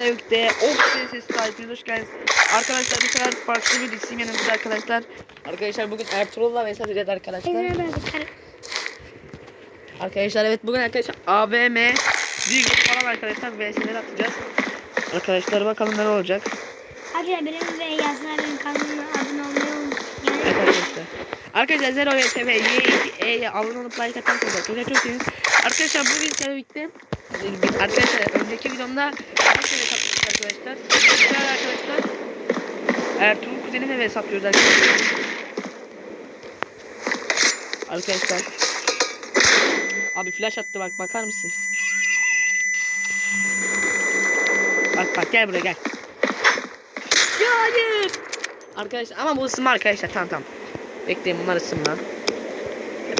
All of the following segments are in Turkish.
Öykü'de Oxford sesi takipiniz hoş geldiniz. Arkadaşlar bu sefer farklı bir isim yanımızda arkadaşlar. Arkadaşlar bugün Ertuğrul'la Vesat edeceğiz arkadaşlar. Arkadaşlar evet bugün arkadaşlar AVM bir falan arkadaşlar VS'leri atacağız. Arkadaşlar bakalım neler olacak. Arkadaşlar benim ve abinin kanalına abone olmayı unutmayın. Evet arkadaşlar. Arkadaşlar Zero ve TV Y2E'ye abone olup like atarsanız arkadaşlar çok seviniriz. Arkadaşlar bugün birlikte Arkadaşlar önceki videomda arkadaşlar. Güzel arkadaşlar. Ertuğrul kuzenimle ve satıyoruz arkadaşlar. Arkadaşlar. Abi flash attı bak bakar mısın? Bak bak gel buraya gel. Ya hayır. Arkadaşlar ama bu ısınma arkadaşlar tamam tamam. Bekleyin bunlar ısınma.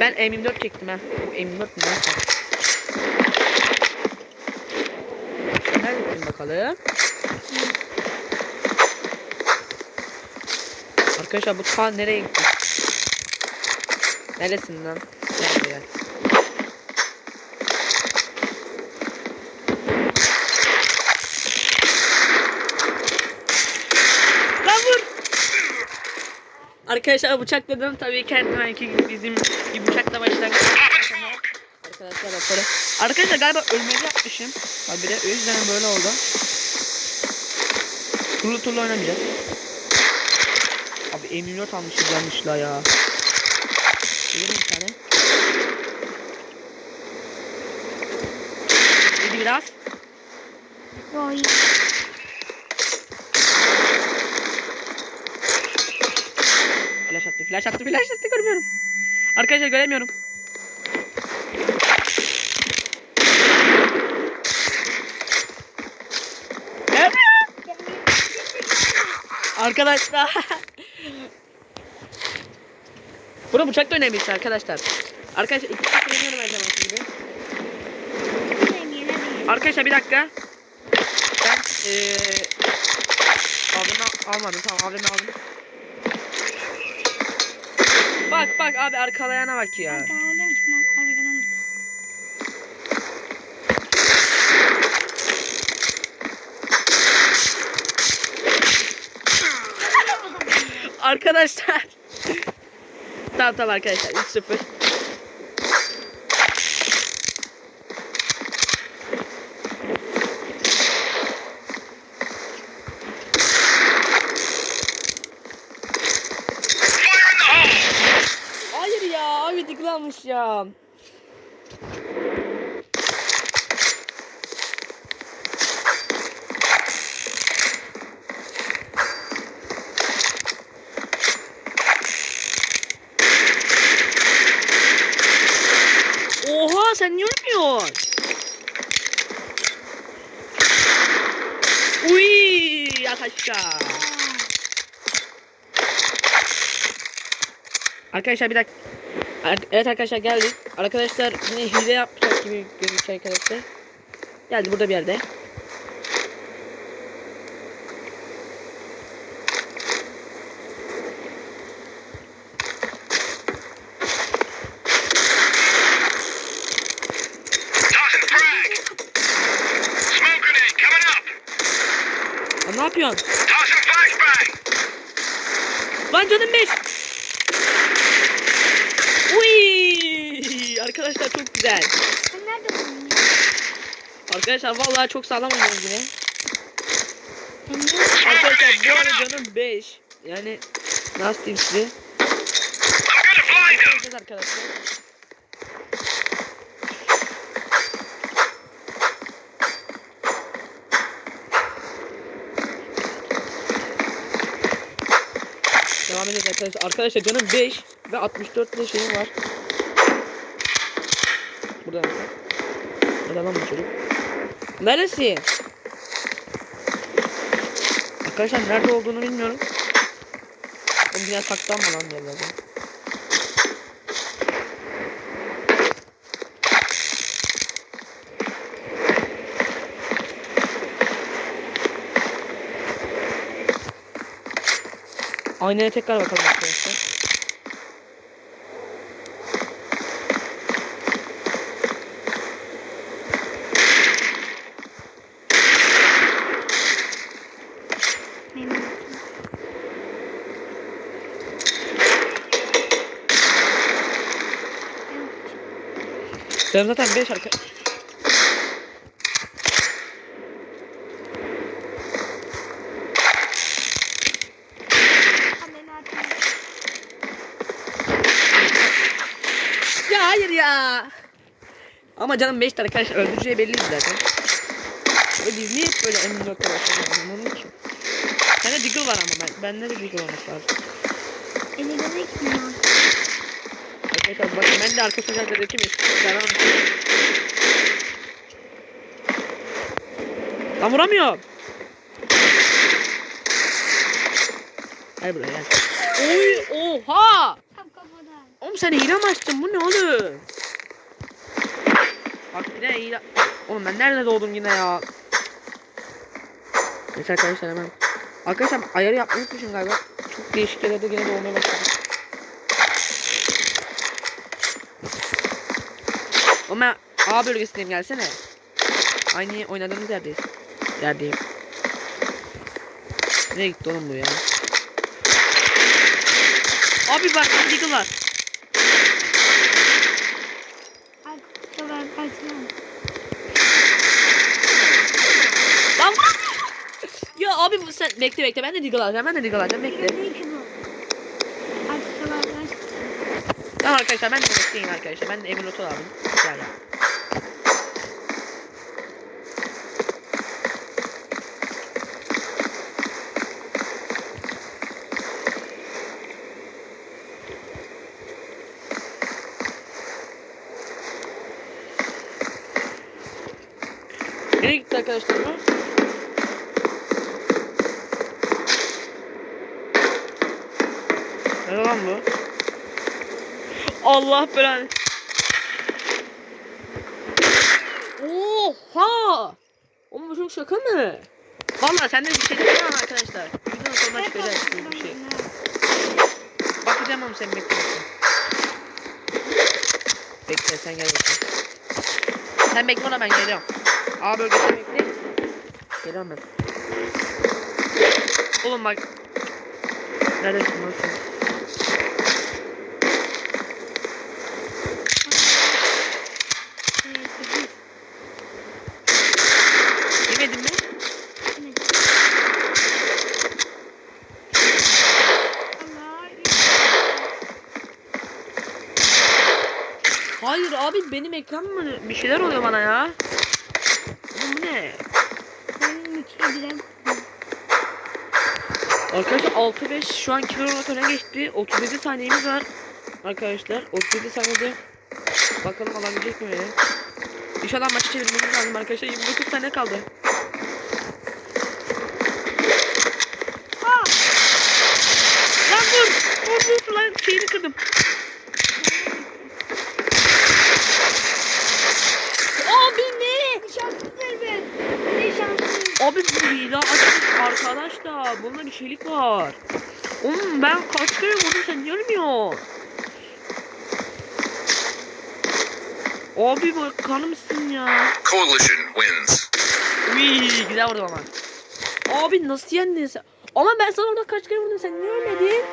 Ben M24 çektim ha. M24 mi neyse. Neredesin bakalım? Arkadaşlar bu ta nereye gitti? Neresin lan? Gel buraya. Lan vur! Arkadaşlar bıçakladım tabii ki her zamanki gibi bizim bir bıçakla başlangıç. Arkadaşlar raporu. Arkadaşlar galiba ölmeli yapmışım. Bak bir de o yüzden böyle oldu. Turlu turlu oynamayacağız. Abi M24 almışız yanlışla ya. Bir tane. Yedi biraz. Oy. Flash attı, flash attı, flash attı görmüyorum. Arkadaşlar göremiyorum. Görmüyorum. Arkadaşlar. Bunu bıçakla oynayamayız arkadaşlar. Arkadaşlar iki sıfır yeniyorum her zaman gibi. Arkadaşlar bir dakika. Ben eee AVM almadım tamam AVM aldım. Bak bak abi arkalayana bak ya. Ben tamam olayım ki ben arkadan Arkadaşlar. tamam tamam arkadaşlar 3-0. Hayır ya abi tıklanmış ya. Oha sen niye ölmüyorsun? Uy yat aşağı. Arkadaşlar bir dakika. Evet arkadaşlar geldik. Arkadaşlar yine hile yapacak gibi gözüküyor arkadaşlar. Geldi burada bir yerde. Canım 5. Uy! Arkadaşlar çok güzel. Sen nerede buldun? Arkadaşlar vallahi çok sağlam oynuyoruz yine. Arkadaşlar bu arada canım 5. Yani nasıl diyeyim size? Arkadaşlar. Devam edeceğiz arkadaşlar. Arkadaşlar canım 5 ve 64 de şeyim var. Burada mısın? Burada lan bu çocuk. Neresi? Arkadaşlar nerede olduğunu bilmiyorum. Oğlum biraz saklanma lan yerlerde. Aynaya tekrar bakalım arkadaşlar. Benim zaten 5 arkadaş Ama canım 5 tane arkadaşlar öldüreceği belliydi zaten. Ve biz niye hep böyle emin nokta başlıyoruz anlamadım ki. Sende Deagle var ama ben. Bende de Deagle olması lazım. Eli demek mi? Arkadaşlar bakın ben de arka sokaklardaki mesutlardan Lan vuramıyorum. Gel buraya gel. Oy oha. Tam kafadan. Oğlum sen hile mi açtın? Bu ne oğlum? Bak bir de hile... Oğlum ben nerede doğdum yine ya? Neyse arkadaşlar hemen. Arkadaşlar ayarı yapmayı unutmuşum galiba. Çok değişik yerlerde yine doğmaya başladım. Oğlum ben A bölgesindeyim gelsene. Aynı oynadığımız yerdeyiz. Yerdeyim. Nereye gitti oğlum bu ya? Abi bak Deagle var. Ay kusura kaçma. Lan vuramıyorum. Ya abi bu sen bekle bekle ben de Deagle alacağım ben de Deagle alacağım bekle. Tamam arkadaşlar ben de bekleyin arkadaşlar ben de Emir Oto aldım. Gel gel. Nereye gitti arkadaşlar bu? Nerede lan bu? Allah belanı. Oha! Oğlum çok şaka mı? Valla sende bir şey değil mi arkadaşlar? Videonun sonuna çıkacak şimdi bir şey. Bakacağım ama sen bekle. bekle. Sen gel bekle. Sen bekle ona ben geliyorum. A bölgesine bekle. Geliyorum ben. Oğlum bak. Neredesin lan sen? Evet, sekiz. Yemedin mi? Evet. Allah. Hayır abi benim ekran mı? Bir şeyler oluyor bana ya. Oğlum bu ne? Benim birer. Arkadaşlar 6-5 şu an kilo olarak öne geçti. 37 saniyemiz var. Arkadaşlar 37 saniyede bakalım alabilecek mi beni? İnşallah maçı çevirmemiz lazım arkadaşlar. 29 saniye kaldı. Aa! Lan dur! Dur dur lan şeyini kırdım. Abi ne? Şanssızdır ben. Ne şanssız. Abi bu hile açmış arkadaşlar. Bunda bir şeylik var. Oğlum ben kaç kere vurdum sen görmüyor. Abi bakar mısın ya? Coalition wins. Uy, güzel vurdum ama. Abi nasıl yendin sen? Ama ben sana orada kaç kere vurdum sen niye ölmedin?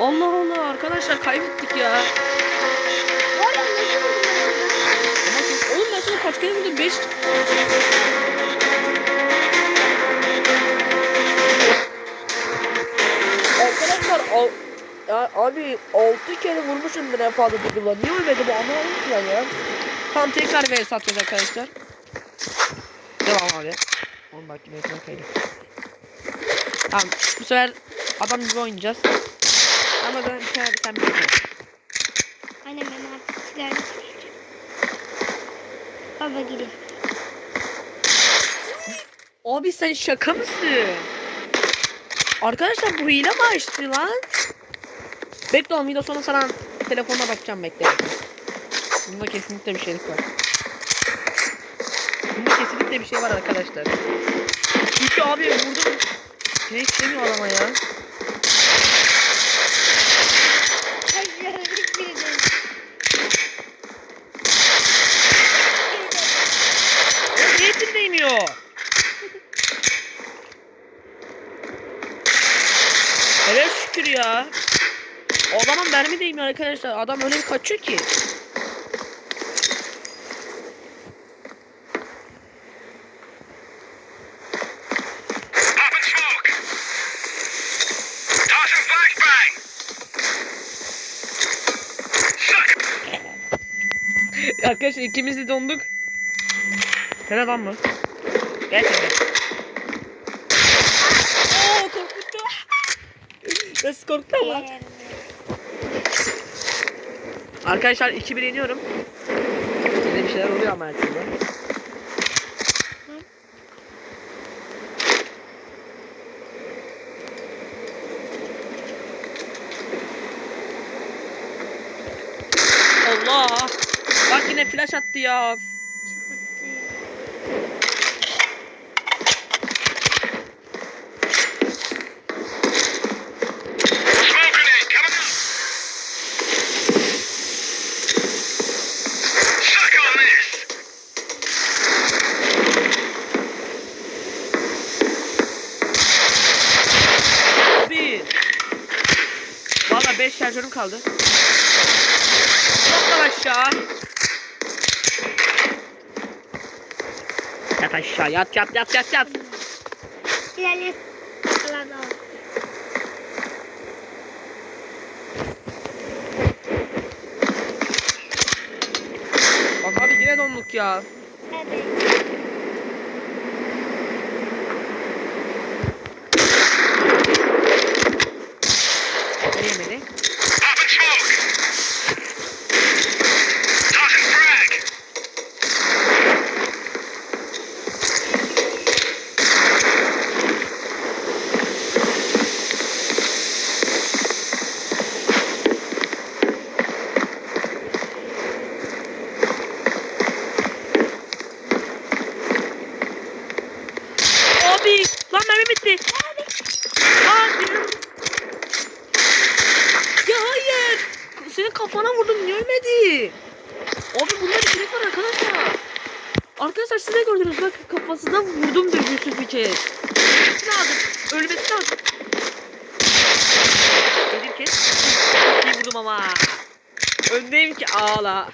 Allah Allah arkadaşlar kaybettik ya. Oğlum ben sana kaç kere vurdum? 5 al, ya abi 6 kere vurmuşumdur en fazla Deagle'la. Niye ölmedi bu anlamadım ki ya. Tamam tekrar vs atacağız arkadaşlar. Devam abi. Oğlum bak yine ekran kaydı. Tamam bu sefer adam gibi oynayacağız. Ama ben sen, sen bilmiyorum. Annem ben artık sigara. Baba gidiyor. Abi sen şaka mısın? Arkadaşlar bu hile mi açtı lan? Bekle oğlum video sonra sana telefonuna bakacağım bekle. Bunda kesinlikle bir şeylik var. Bunda kesinlikle bir şey var arkadaşlar. Çünkü abi vurdum. Ne istemiyor adama ya. neredeyim arkadaşlar? Adam öyle bir kaçıyor ki. Arkadaşlar ikimiz de donduk. Sen adam mı? Gerçekten. Oo korkuttu. Nasıl korktu ama? Arkadaşlar 2-1 yeniyorum. Yine bir şeyler oluyor ama her türlü. Allah! Bak yine flash attı ya. Smoke grenade coming up. Suck on this. Bir. Valla 5 şarjörüm kaldı. Çok da aşağı. Yat aşağı yat yat yat yat yat. Allah'ım. Bak abi yine donduk ya. Evet. Ne yemedi? Popping smoke. Tossing frag. Abi lan mermi bitti. Abi. Ya hayır. Senin kafana vurdum niye ölmedi? Abi bunda bir direkt var arkadaşlar. Arkadaşlar siz de gördünüz bak kafasına vurdum dürbünsüz bir kez. Ölmesi lazım. Ölmesi lazım. Dedim ki. Vurdum ama. Öndeyim ki ağla.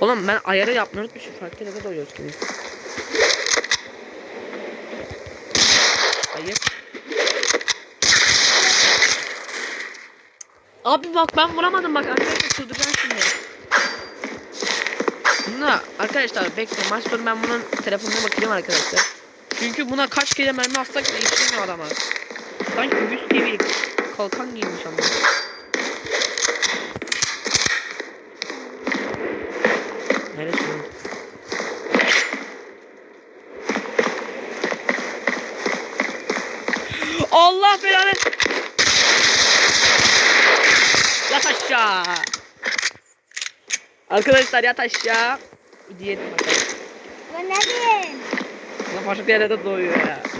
Oğlum ben ayarı yapmayı unutmuşum. Farklı yerde doyuyoruz gibi. Hayır. Abi bak ben vuramadım bak arkadaşlar çıldıracağım şimdi. Buna arkadaşlar bekle maç sonu ben bunun telefonuna bakacağım arkadaşlar. Çünkü buna kaç kere mermi atsak da yetişmiyor adama. Sanki 100 seviyelik kalkan giymiş ama. Allah belanı. Yat aşağı. Arkadaşlar yat aşağı. Diyelim bakalım. Ben neredeyim? Lan farklı yerlerde doğuyor ya.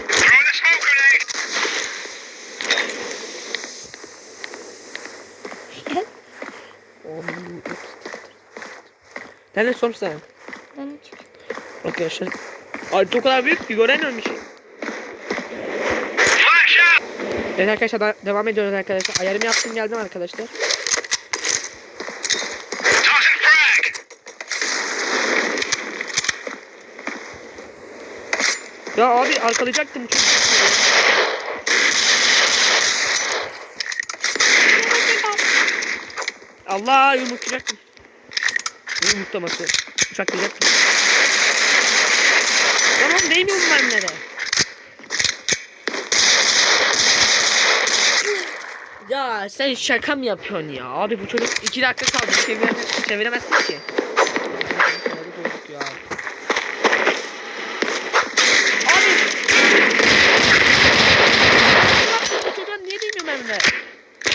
Nerede sorm sen? Ben çık. Arkadaşlar. Harita o kadar büyük ki göremiyorum bir şey. Evet arkadaşlar da- devam ediyoruz arkadaşlar. Ayarımı yaptım geldim arkadaşlar. Ya abi arkalayacaktım. Allah yumurtlayacaktım. Yumurtlaması. Uçak diyecektim. Tamam değmiyor mu mermilere? Ya sen şaka mı yapıyorsun ya? Abi bu çocuk iki dakika kaldı. Çevire, çeviremezsin ki. Abi. Bu çocuğa niye değmiyor mermiler?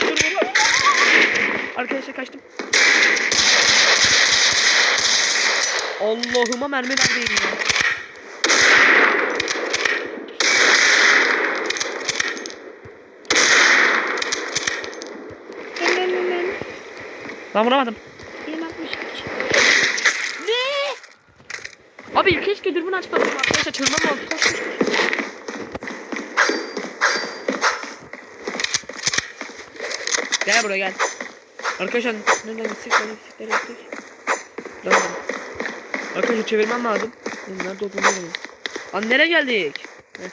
Dur dur. Arkadaşlar kaçtım. Allah'ıma mermiler değmiyor. Ben vuramadım. Benim 60 Ne? Abi keşke dürbün açmasın arkadaşlar çırpmam lazım. Koş koş koş. Gel buraya gel. Arkadaşlar nereden gitsek nereden gitsek nereden gitsek. Lan Arkadaşlar çevirmem lazım. Nerede olduğunu bilmiyorum. Lan nereye geldik? Heh.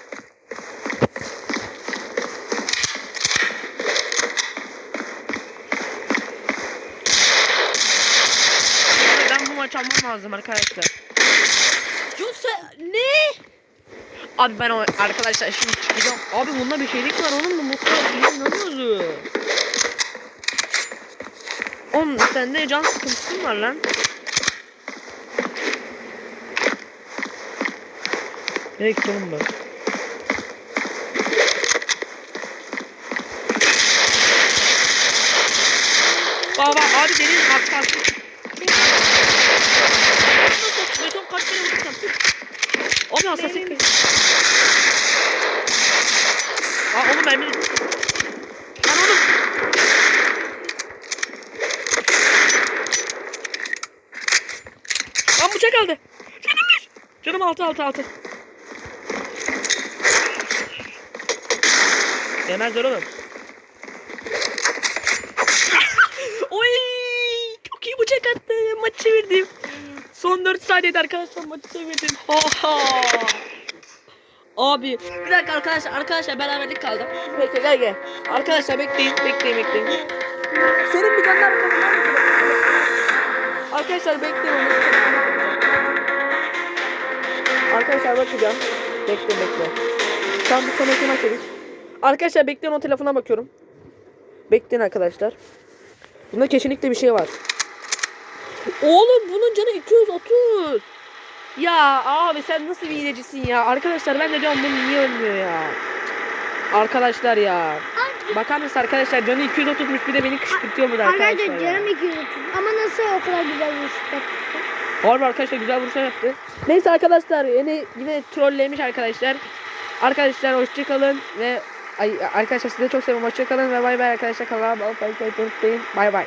Ben bu maçı almam lazım arkadaşlar. Yusa ne? Abi ben o arkadaşlar şimdi çıkacağım. Abi bunda bir şeylik var oğlum. Bu mutlu inanıyoruz. Oğlum sende can sıkıntısı mı var lan? Gitti oğlum ben? Baba abi benim hassasım. Beton kaç kere vurursam. Abi kayıp. Aa oğlum ben Lan oğlum. Lan bıçak aldı. Canım bir. Canım altı altı altı. Yemezler oğlum. Oy! Çok iyi bıçak attı. Maçı çevirdim. Son 4 saniyede arkadaşlar maçı çevirdim. Ha ha. Abi bir dakika arkadaşlar arkadaşlar beraberlik kaldım. Bekle gel gel. Arkadaşlar bekleyin bekleyin bekleyin. Senin bir mı? Arkadaşlar bekleyin. Arkadaşlar bakacağım. Bekle bekle. Tam bir sonraki maç dedik. Arkadaşlar bekleyin o telefona bakıyorum. Bekleyin arkadaşlar. Bunda kesinlikle bir şey var. Oğlum bunun canı 230. Ya abi sen nasıl bir hilecisin ya? Arkadaşlar ben de diyorum bu niye ölmüyor ya? Arkadaşlar ya. Bakar mısın arkadaşlar canı 230'muş bir de beni kışkırtıyor burada arkadaşlar Arkadaşlar canım 230 ama nasıl o kadar güzel vuruşlar? Harbi arkadaşlar güzel vuruşlar yaptı. Neyse arkadaşlar yine yine trollemiş arkadaşlar. Arkadaşlar hoşçakalın ve ay, arkadaşlar size çok seviyorum hoşçakalın ve bay bay arkadaşlar kanala abone olmayı unutmayın. Bay bay.